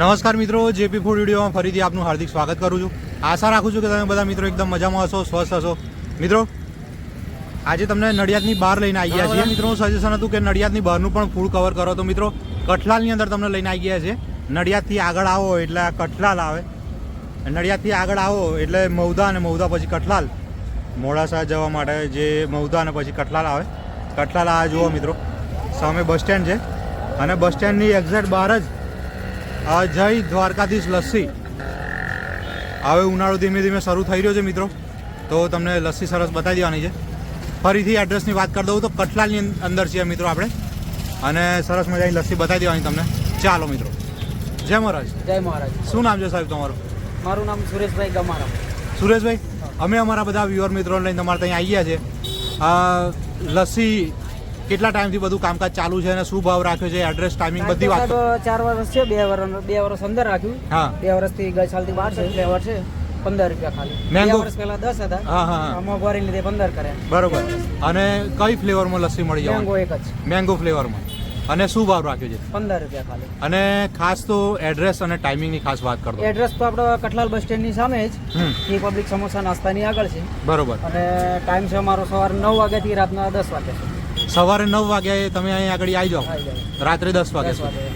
નમસ્કાર મિત્રો, JP food વિડીયોમાં ફરીથી આપનું હાર્દિક સ્વાગત કરું છું. આશા રાખું છું કે તમે બધા મિત્રો એકદમ મજામાં હશો, સ્વસ્થ હશો. મિત્રો, આજે તમને નડિયાદની બહાર લઈને આવી ગયા છીએ. મિત્રોનું સજેશન હતું કે નડિયાદની બહારનું પણ ફૂડ કવર કરો. તો મિત્રો, કઠલાલની અંદર તમને લઈને આવી ગયા છે. નડિયાદથી આગળ આવો એટલે કઠલાલ આવે. નડિયાદથી આગળ આવો એટલે મૌદા અને મૌદા પછી કઠલાલ. મોડાસા જવા માટે જે મૌદા અને પછી કઠલાલ આવે. કઠલાલ આ જુઓ મિત્રો, સામે બસ સ્ટેન્ડ છે. અને બસ સ્ટેન્ડની એક્ઝેક્ટ બહાર જ આ જય દ્વારકાધીશ લસ્સી. હવે ઉનાળો ધીમે ધીમે શરૂ થઈ રહ્યો છે મિત્રો. તો તમને લસ્સી સરસ બતાવી દેવાની છે. ફરીથી એડ્રેસની વાત કરી દઉં તો કટલાલની અંદર છીએ મિત્રો આપણે. અને સરસ મજાની લસ્સી બતાવી દેવાની તમને. ચાલો મિત્રો. જય મહારાજ. જય મહારાજ. શું નામ છે સાહેબ તમારું? મારું નામ સુરેશભાઈ ગમારા. સુરેશભાઈ અમે અમારા બધા વ્યુઅર મિત્રોને લઈને તમારે ત્યાં આવી ગયા છે લસ્સી કેટલા ટાઈમથી બધું કામકાજ ચાલુ છે અને શું ભાવ રાખ્યો છે એડ્રેસ ટાઈમિંગ બધી વાત ચાર વર્ષ છે બે વર્ષ બે વર્ષ અંદર રાખ્યું. હા. બે વર્ષથી ગઈ સાલથી બાર છે ફ્લેવર છે પંદર રૂપિયા ખાલી. મેંગો વર્ષ પહેલા દસ હતા. હા હા અમુક મોંઘવારી લીધે પંદર કર્યા. બરોબર. અને કઈ ફ્લેવરમાં લસ્સી મળી મેંગો જવાની એક જ. મેંગો ફ્લેવરમાં. અને શું ભાવ રાખ્યો છે? પંદર રૂપિયા ખાલી. અને ખાસ તો એડ્રેસ અને ટાઈમિંગની ખાસ વાત કરો. એડ્રેસ તો આપડે કઠલાલ બસ સ્ટેન્ડની સામે જ. પબ્લિક સમોસા નાસ્તાની આગળ છે. બરોબર. અને ટાઈમ છે અમારો સવારે નવ વાગ્યાથી રાતના દસ વાગ્યા સુધી. સવારે નવ વાગ્યાએ તમે અહીં આગળ આવી જાઓ. રાત્રે દસ વાગ્યા સુધી.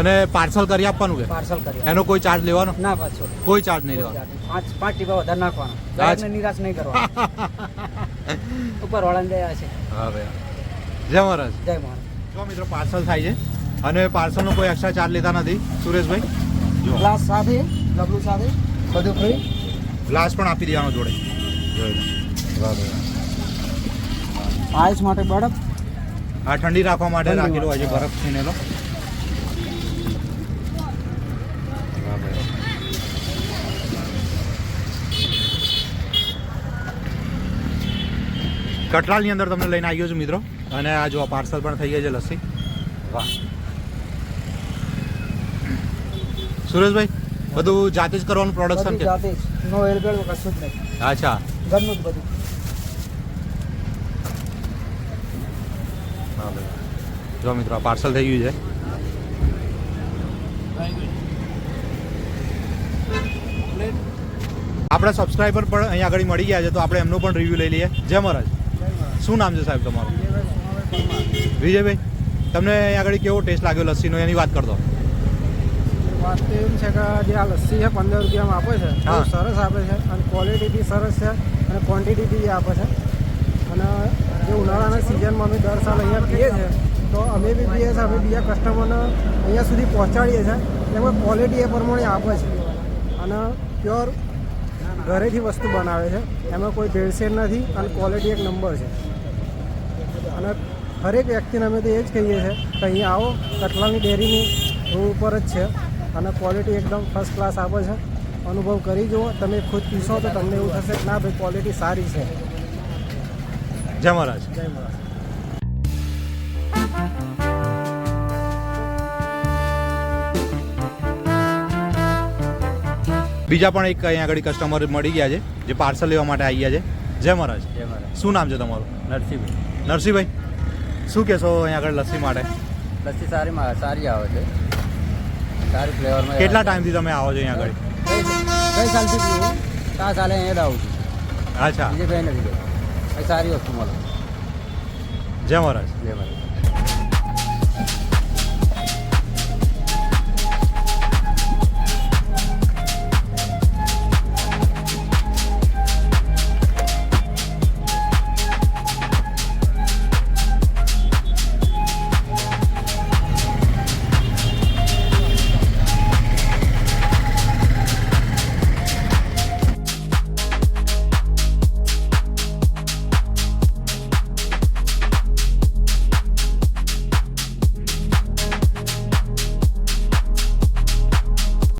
અને પાર્સલ કરી આપવાનું કે? પાર્સલ કરી એનો કોઈ ચાર્જ લેવાનો? ના પાછો. કોઈ ચાર્જ નહીં લેવાનો. પાંચ પાંચ ટીપા વધારે નાખવાનો. ગ્રાહકને નિરાશ નહીં કરવાનો. ઉપર વાળાને દયા છે. હા ભાઈ. જય મહારાજ. જય મહારાજ. જો મિત્રો પાર્સલ થાય છે. અને પાર્સલનો કોઈ એક્સ્ટ્રા ચાર્જ લેતા નથી. સુરેશભાઈ? જો. ગ્લાસ સાથે ડબલું સાથે બધું ફ્રી. ગ્લાસ પણ આપી દેવાનો જોડે. જોઈ લો. વાહ. આઈસ માટે બરફ? આ ઠંડી રાખવા માટે રાખેલો હોય છે બરફ છીનેલો ભાઈ. અંદર તમને લઈને આવ્યો છું મિત્રો. અને આ જો પાર્સલ પણ થઈ ગયા છે લસ્સી. વાહ. સુરેશભાઈ બધું જાતે જ કરવાનું પ્રોડક્શન કે? જાતે જ. નો એલબેલ કશું જ નહીં. અચ્છા. ઘરનું જ બધું. હા ભાઈ જો મિત્રો આ પાર્સલ થઈ ગયું છે. આપણા સબસ્ક્રાઈબર પણ અહીંયા આગળ મળી ગયા છે તો આપણે એમનો પણ રિવ્યૂ લઈ લઈએ. જય મહારાજ. શું નામ છે સાહેબ તમારું? વિજયભાઈ તમને અહીંયા આગળ કેવો ટેસ્ટ લાગ્યો લસ્સીનો? એની વાત કરતો વાત તો એમ છે કે જે આ લસ્સી છે પંદર રૂપિયામાં આપે છે. સરસ આપે છે અને ક્વોલિટી બી સરસ છે અને ક્વોન્ટિટી બી આપે છે. અને જે ઉનાળાના સિઝનમાં અમે દર સાલ અહીંયા પીએ છીએ. તો અમે બી પીએ છીએ અમે બીજા કસ્ટમરને અહીંયા સુધી પહોંચાડીએ છીએ. એમાં ક્વોલિટી એ પ્રમાણે આપે છે. અને પ્યોર ઘરેથી વસ્તુ બનાવે છે. એમાં કોઈ ભેળસેળ નથી અને ક્વોલિટી એક નંબર છે. અને હરેક વ્યક્તિને અમે તો એ જ કહીએ છીએ કે અહીંયા આવો, કટલાની ડેરીની રોડ ઉપર જ છે. અને ક્વોલિટી એકદમ ફર્સ્ટ ક્લાસ આપે છે. અનુભવ કરી જુઓ. તમે ખુદ પીશો તો તમને એવું થશે કે ના ભાઈ ક્વોલિટી સારી છે. જય મહારાજ. જય મહારાજ. બીજા પણ એક અહીંયા આગળ કસ્ટમર મળી ગયા છે જે પાર્સલ લેવા માટે આવી ગયા છે. જય મહારાજ. જય મહારાજ. શું નામ છે તમારું? નરસિંહભાઈ. નરસિંહભાઈ શું કહેશો અહીંયા આગળ લસ્સી માટે? લસ્સી સારી સારી આવે છે. સારી ફ્લેવરમાં કેટલા ટાઈમથી તમે આવો છો અહીંયા આગળ? કઈ સાલથી પીવું? આ સાલે અહીંયા જ આવું છું. અચ્છા. બીજે કંઈ નથી સારી વસ્તુ મળે. જય મહારાજ. જય મહારાજ.